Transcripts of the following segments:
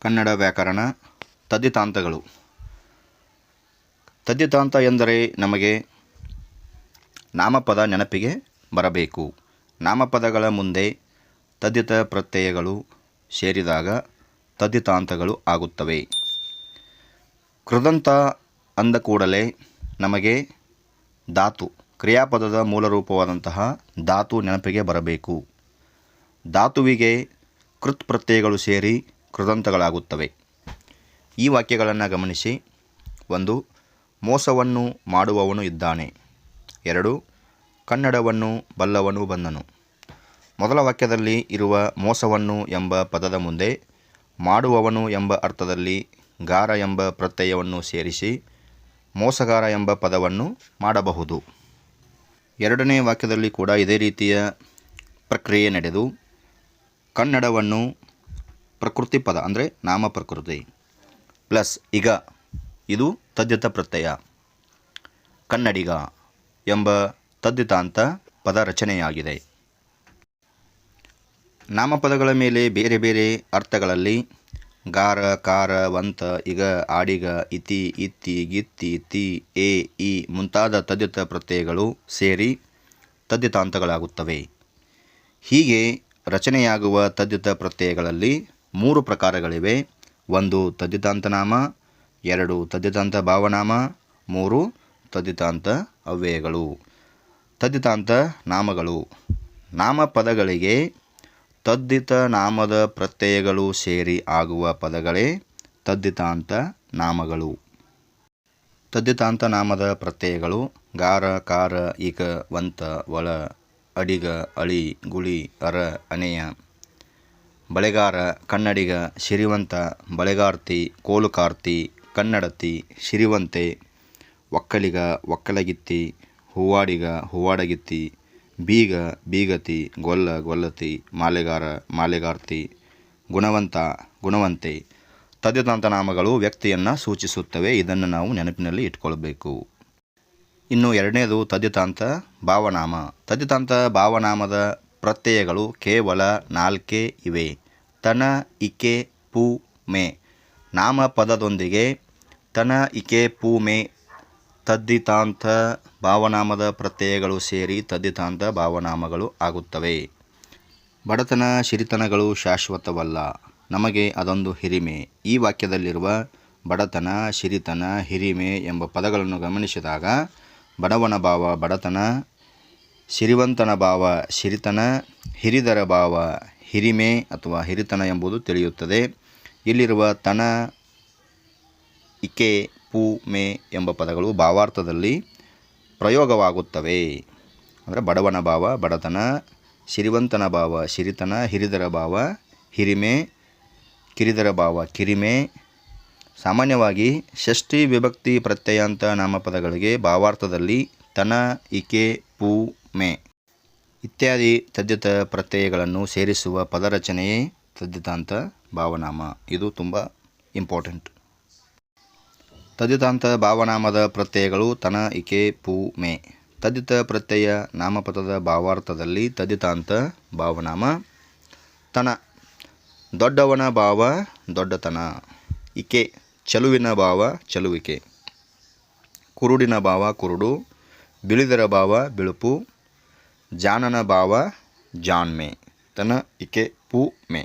ಕನ್ನಡ ವ್ಯಾಕರಣ ತದ್ದಿತಾಂತಗಳು ತದ್ದಿತಾಂತ ಎಂದರೆ ನಮಗೆ ನಾಮಪದ ನೆನಪಿಗೆ ಬರಬೇಕು. ನಾಮಪದಗಳ ಮುಂದೆ ತದ್ದಿತ ಪ್ರತ್ಯಯಗಳು ಸೇರಿದಾಗ ತದ್ದಿತಾಂತಗಳು ಆಗುತ್ತವೆ. ಕೃದಂತ ಅಂದ ಕೂಡಲೇ ನಮಗೆ ಧಾತು, ಕ್ರಿಯಾಪದದ ಮೂಲರೂಪವಾದಂತಹ ಧಾತು ನೆನಪಿಗೆ ಬರಬೇಕು. ಧಾತುವಿಗೆ ಕೃತ್ ಪ್ರತ್ಯಯಗಳು ಸೇರಿ ಕೃದಂತಗಳಾಗುತ್ತವೆ ಈ ವಾಕ್ಯಗಳನ್ನು ಗಮನಿಸಿ. ಒಂದು, ಮೋಸವನ್ನು ಮಾಡುವವನು ಇದ್ದಾನೆ. ಎರಡು, ಕನ್ನಡವನ್ನು ಬಲ್ಲವನು ಬಂದನು. ಮೊದಲ ವಾಕ್ಯದಲ್ಲಿ ಇರುವ ಮೋಸವನ್ನು ಎಂಬ ಪದದ ಮುಂದೆ, ಮಾಡುವವನು ಎಂಬ ಅರ್ಥದಲ್ಲಿ ಗಾರ ಎಂಬ ಪ್ರತ್ಯಯವನ್ನು ಸೇರಿಸಿ, ಮೋಸಗಾರ ಎಂಬ ಪದವನ್ನು ಮಾಡಬಹುದು. ಎರಡನೇ ವಾಕ್ಯದಲ್ಲಿ ಕೂಡ ಇದೇ ರೀತಿಯ ಪ್ರಕ್ರಿಯೆ ನಡೆದು, ಕನ್ನಡವನ್ನು ಪ್ರಕೃತಿ ಪದ, ಅಂದರೆ ನಾಮ ಪ್ರಕೃತಿ. ಪ್ಲಸ್ ಈಗ, ಇದು ತದ್ಯತ ಪ್ರತ್ಯಯ. ಕನ್ನಡಿಗ ಎಂಬ ತದ್ಯತಾಂತ ಪದ ರಚನೆಯಾಗಿದೆ. ನಾಮಪದಗಳ ಮೇಲೆ ಬೇರೆ ಬೇರೆ ಅರ್ಥಗಳಲ್ಲಿ ಗಾರ, ಕಾರ, ವಂತ, ಇಗ, ಆಡಿಗ, ಇತಿ, ಇತ್ತಿ, ಗಿತ್ತಿ, ತಿ, ಎ, ಇ ಮುಂತಾದ ತದ್ಯತ ಪ್ರತ್ಯಯಗಳು ಸೇರಿ ತದ್ಯತಾಂತಗಳಾಗುತ್ತವೆ. ಹೀಗೆ ರಚನೆಯಾಗುವ ತದ್ಯತ ಪ್ರತ್ಯಯಗಳಲ್ಲಿ ಮೂರು ಪ್ರಕಾರಗಳಿವೆ. ಒಂದು ತದ್ದಿತಾಂತ ನಾಮ ಎರಡು ತದ್ದಿತಾಂತ ಭಾವನಾಮ, ಮೂರು ತದ್ದಿತಾಂತ ಅವ್ಯಯಗಳು. ತದ್ದಿತಾಂತ ನಾಮಗಳು. ನಾಮಪದಗಳಿಗೆ ತದ್ದಿತ ನಾಮದ ಪ್ರತ್ಯಯಗಳು ಸೇರಿ ಆಗುವ ಪದಗಳೇ ತದ್ದಿತಾಂತ ನಾಮಗಳು. ತದ್ದಿತಾಂತ ನಾಮದ ಪ್ರತ್ಯಯಗಳು ಗಾರ, ಕಾರ, ಇಕ, ವಂತ, ಒಳ, ಅಡಿಗ, ಅಳಿ, ಗುಳಿ, ಅರ, ಅನೆಯ ಬಳೆಗಾರ, ಕನ್ನಡಿಗ ಸಿರಿವಂತ ಬಳೆಗಾರ್ತಿ, ಕೋಲುಕಾರ್ತಿ, ಕನ್ನಡತಿ ಸಿರಿವಂತೆ ಒಕ್ಕಲಿಗ, ಒಕ್ಕಲಗಿತ್ತಿ, ಹೂವಾಡಿಗ, ಹೂವಾಡಗಿತ್ತಿ, ಬೀಗ, ಬೀಗತಿ, ಗೊಲ್ಲ, ಗೊಲ್ಲತಿ, ಮಾಲೆಗಾರ, ಮಾಲೆಗಾರ್ತಿ, ಗುಣವಂತ, ಗುಣವಂತೆ ತದ್ಯತಂತ ನಾಮಗಳು ವ್ಯಕ್ತಿಯನ್ನು ಸೂಚಿಸುತ್ತವೆ. ಇದನ್ನು ನಾವು ನೆನಪಿನಲ್ಲಿ ಇಟ್ಕೊಳ್ಬೇಕು. ಇನ್ನು ಎರಡನೇದು ತದ್ಯತಾಂತ ಭಾವನಾಮ. ತದ್ಯತಾಂತ ಭಾವನಾಮದ ಪ್ರತ್ಯಯಗಳು ಕೇವಲ ನಾಲ್ಕೇ ಇವೆ. ತನ, ಇಕೆ, ಪು, ಮೆ. ನಾಮಪದದೊಂದಿಗೆ ತನ, ಇಕೆ, ಪು, ಮೆ ತದ್ದಿತಾಂತ ಭಾವನಾಮದ ಪ್ರತ್ಯಯಗಳು ಸೇರಿ ತದ್ದಿತಾಂತ ಭಾವನಾಮಗಳು ಆಗುತ್ತವೆ. ಬಡತನ ಸಿರಿತನಗಳು ಶಾಶ್ವತವಲ್ಲ. ನಮಗೆ ಅದೊಂದು ಹಿರಿಮೆ. ಈ ವಾಕ್ಯದಲ್ಲಿರುವ ಬಡತನ ಸಿರಿತನ ಹಿರಿಮೆ ಎಂಬ ಪದಗಳನ್ನು ಗಮನಿಸಿದಾಗ ಬಡವನ ಭಾವ ಬಡತನ ಸಿರಿವಂತನ ಭಾವ ಸಿರಿತನ, ಹಿರಿದರ ಭಾವ ಹಿರಿಮೆ ಅಥವಾ ಹಿರಿತನ ಎಂಬುದು ತಿಳಿಯುತ್ತದೆ. ಇಲ್ಲಿರುವ ತನ, ಇಕೆ, ಪು, ಮೆ ಎಂಬ ಪದಗಳು ಭಾವಾರ್ಥದಲ್ಲಿ ಪ್ರಯೋಗವಾಗುತ್ತವೆ. ಅಂದರೆ ಬಡವನ ಭಾವ, ಬಡತನ, ಸಿರಿವಂತನ ಭಾವ ಸಿರಿತನ, ಹಿರಿದರ ಭಾವ ಹಿರಿಮೆ, ಕಿರಿದರ ಭಾವ ಕಿರಿಮೆ. ಸಾಮಾನ್ಯವಾಗಿ ಷಷ್ಠಿ ವಿಭಕ್ತಿ ಪ್ರತ್ಯಯಾಂತ ನಾಮಪದಗಳಿಗೆ ಭಾವಾರ್ಥದಲ್ಲಿ ತನ, ಇಕೆ, ಪು ಮೆ. ಇತ್ಯಾದಿ ತದ್ಯತ ಪ್ರತ್ಯಯಗಳನ್ನು ಸೇರಿಸುವ ಪದರಚನೆಯೇ ತದ್ಯತಾಂತ ಭಾವನಾಮ. ಇದು ತುಂಬ ಇಂಪಾರ್ಟೆಂಟ್. ತದ್ಯತಾಂತ ಭಾವನಾಮದ ಪ್ರತ್ಯಯಗಳು ತನ, ಇಕೆ, ಪು, ಮೆ. ತದ್ಯತ ಪ್ರತ್ಯಯ ನಾಮಪದದ ಭಾವಾರ್ಥದಲ್ಲಿ ತದ್ಯತಾಂತ ಭಾವನಾಮ ತನ. ದೊಡ್ಡವನ ಭಾವ ದೊಡ್ಡತನ. ಇಕೆ, ಚಲುವಿನ ಭಾವ ಚಲುವಿಕೆ. ಕುರುಡಿನ ಭಾವ ಕುರುಡು. ಬಿಳಿದರ ಭಾವ ಬಿಳುಪು. ಜಾನನ ಭಾವ ಜಾಣ್ಮೆ ತನ ಇಕೆ ಪೂ ಮೆ.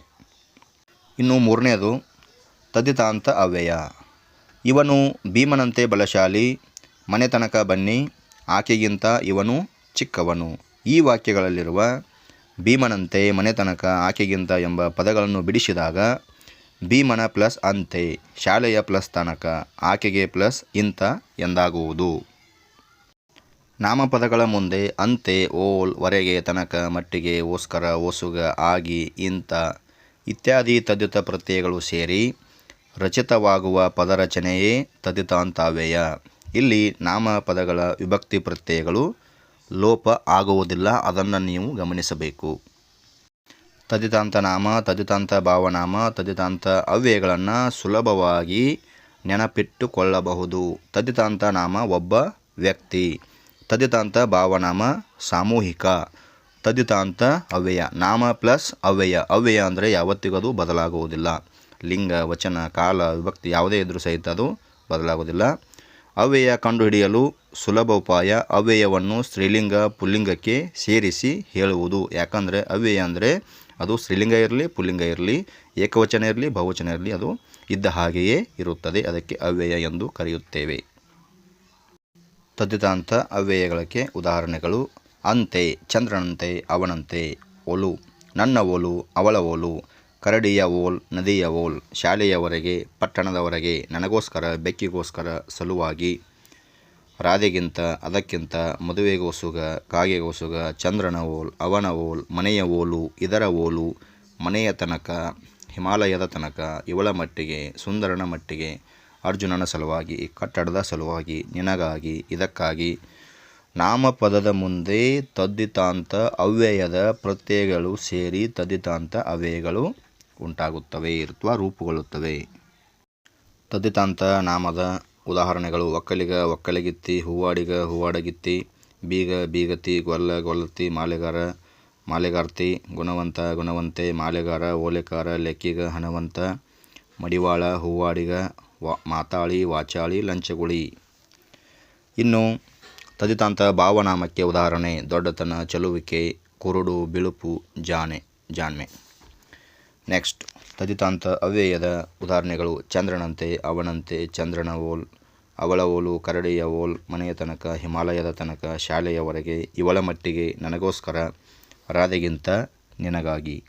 ಇನ್ನು ಮೂರನೇದು ತದಿತಾಂತ ಅವ್ಯಯ. ಇವನು ಭೀಮನಂತೆ ಬಲಶಾಲಿ ಮನೆತನಕ ಬನ್ನಿ, ಆಕೆಗಿಂತ ಇವನು ಚಿಕ್ಕವನು. ಈ ವಾಕ್ಯಗಳಲ್ಲಿರುವ ಭೀಮನಂತೆ ಮನೆತನಕ ಆಕೆಗಿಂತ ಎಂಬ ಪದಗಳನ್ನು ಬಿಡಿಸಿದಾಗ, ಭೀಮನ ಪ್ಲಸ್ ಅಂತೆ, ಶಾಲೆಯ ಪ್ಲಸ್ ತನಕ, ಆಕೆಗೆ ಪ್ಲಸ್ ಇಂತ ಎಂದಾಗುವುದು. ನಾಮಪದಗಳ ಮುಂದೆ ಅಂತೆ ಓಲ್ ವರೆಗೆ ತನಕ ಮಟ್ಟಿಗೆ ಓಸ್ಕರ ಓಸುಗ ಆಗಿ ಇಂತ ಇತ್ಯಾದಿ ತದ್ದಿತ ಪ್ರತ್ಯಯಗಳು ಸೇರಿ ರಚಿತವಾಗುವ ಪದರಚನೆಯೇ ತದ್ದಿತಾಂತಾವ್ಯಯ. ಇಲ್ಲಿ ನಾಮಪದಗಳ ವಿಭಕ್ತಿ ಪ್ರತ್ಯಯಗಳು ಲೋಪ ಆಗುವುದಿಲ್ಲ, ಅದನ್ನು ನೀವು ಗಮನಿಸಬೇಕು. ತದಿತಾಂತ ನಾಮ, ತದ್ದಿತಾಂತ ಭಾವನಾಮ, ತದ್ದಿತಾಂತ ಅವ್ಯಯಗಳನ್ನು ಸುಲಭವಾಗಿ ನೆನಪಿಟ್ಟುಕೊಳ್ಳಬಹುದು. ತದಿತಾಂತ ನಾಮ ಒಬ್ಬ ವ್ಯಕ್ತಿ. ತದ್ದಿತಾಂತ ಭಾವನಾಮ ಸಾಮೂಹಿಕ. ತದಿತಾಂತ ಅವ್ಯಯ. ನಾಮ ಪ್ಲಸ್ ಅವ್ಯಯ. ಅವ್ಯಯ ಅಂದರೆ ಯಾವತ್ತಿಗೂ ಬದಲಾಗುವುದಿಲ್ಲ. ಲಿಂಗ, ವಚನ, ಕಾಲ, ವಿಭಕ್ತಿ ಯಾವುದೇ ಇದ್ದರೂ ಸಹಿತ ಅದು ಬದಲಾಗುವುದಿಲ್ಲ. ಅವ್ಯಯ ಕಂಡುಹಿಡಿಯಲು ಸುಲಭ ಉಪಾಯ ಅವ್ಯಯವನ್ನು ಸ್ತ್ರೀಲಿಂಗ, ಪುಲ್ಲಿಂಗಕ್ಕೆ ಸೇರಿಸಿ ಹೇಳುವುದು. ಯಾಕಂದರೆ ಅವ್ಯಯ ಅಂದರೆ ಅದು ಸ್ತ್ರೀಲಿಂಗ ಇರಲಿ, ಪುಲ್ಲಿಂಗ ಇರಲಿ, ಏಕವಚನ ಇರಲಿ, ಬಹುವಚನ ಇರಲಿ ಅದು ಇದ್ದ ಹಾಗೆಯೇ ಇರುತ್ತದೆ. ಅದಕ್ಕೆ ಅವ್ಯಯ ಎಂದು ಕರೆಯುತ್ತೇವೆ. ತದ್ದಿತಾಂತ ಅವ್ಯಯಗಳಿಗೆ ಉದಾಹರಣೆಗಳು. ಅಂತೆ, ಚಂದ್ರನಂತೆ, ಅವನಂತೆ, ಒಲು, ನನ್ನ ಓಲು ಅವಳ ಓಲು ಕರಡಿಯ ಓಲ್, ನದಿಯ ಓಲ್, ಶಾಲೆಯವರೆಗೆ, ಪಟ್ಟಣದವರೆಗೆ, ನನಗೋಸ್ಕರ, ಬೆಕ್ಕಿಗೋಸ್ಕರ ಸಲುವಾಗಿ, ರಾಧೆಗಿಂತ, ಅದಕ್ಕಿಂತ ಮದುವೆಗೋಸುಗ ಕಾಗೆಗೋಸುಗ ಚಂದ್ರನ ಓಲ್, ಅವನ ಓಲ್, ಮನೆಯ ಓಲು, ಇದರ ಓಲು, ಮನೆಯ ತನಕ, ಹಿಮಾಲಯದ ತನಕ, ಇವಳ ಮಟ್ಟಿಗೆ, ಸುಂದರನ ಮಟ್ಟಿಗೆ ಅರ್ಜುನನ ಸಲುವಾಗಿ, ಕಟ್ಟಡದ ಸಲುವಾಗಿ, ನಿನಗಾಗಿ, ಇದಕ್ಕಾಗಿ. ನಾಮಪದದ ಮುಂದೆ ತದ್ದಿತಾಂತ ಅವ್ಯಯದ ಪ್ರತ್ಯಯಗಳು ಸೇರಿ ತದ್ದಿತಾಂತ ಅವ್ಯಯಗಳು ಉಂಟಾಗುತ್ತವೆ ಅಥವಾ ರೂಪುಗೊಳ್ಳುತ್ತವೆ. ತದ್ದಿತಾಂತ ನಾಮದ ಉದಾಹರಣೆಗಳು ಒಕ್ಕಲಿಗ, ಒಕ್ಕಲಿಗಿತ್ತಿ, ಹೂವಾಡಿಗ, ಹೂವಾಡಗಿತ್ತಿ, ಬೀಗ, ಬೀಗತಿ, ಗೊಲ್ಲ ಗೊಲ್ಲತಿ ಮಾಲೆಗಾರ, ಮಾಲೆಗಾರ್ತಿ, ಗುಣವಂತ, ಗುಣವಂತೆ, ಮಾಲೆಗಾರ, ಓಲೆಕಾರ, ಲೆಕ್ಕಿಗ, ಹಣವಂತ, ಮಡಿವಾಳ, ಹೂವಾಡಿಗ ವಾ, ಮಾತಾಳಿ, ವಾಚಾಳಿ, ಲಂಚಗುಳಿ. ಇನ್ನು ತದಿತಾಂತ ಭಾವನಾಮಕ್ಕೆ ಉದಾಹರಣೆ, ದೊಡ್ಡತನ, ಚಲುವಿಕೆ, ಕುರುಡು, ಬಿಳುಪು, ಜಾನೆ ಜಾಣ್ಮೆ ನೆಕ್ಸ್ಟ್, ತದಿತಾಂತ ಅವ್ಯಯದ ಉದಾಹರಣೆಗಳು, ಚಂದ್ರನಂತೆ, ಅವನಂತೆ, ಚಂದ್ರನ ಓಲ್, ಅವಳ ಓಲು, ಕರಡಿಯ ಓಲ್, ಮನೆಯ ತನಕ, ಹಿಮಾಲಯದ ತನಕ, ಶಾಲೆಯವರೆಗೆ, ಇವಳ ಮಟ್ಟಿಗೆ ನನಗೋಸ್ಕರ, ರಾಧೆಗಿಂತ ನಿನಗಾಗಿ.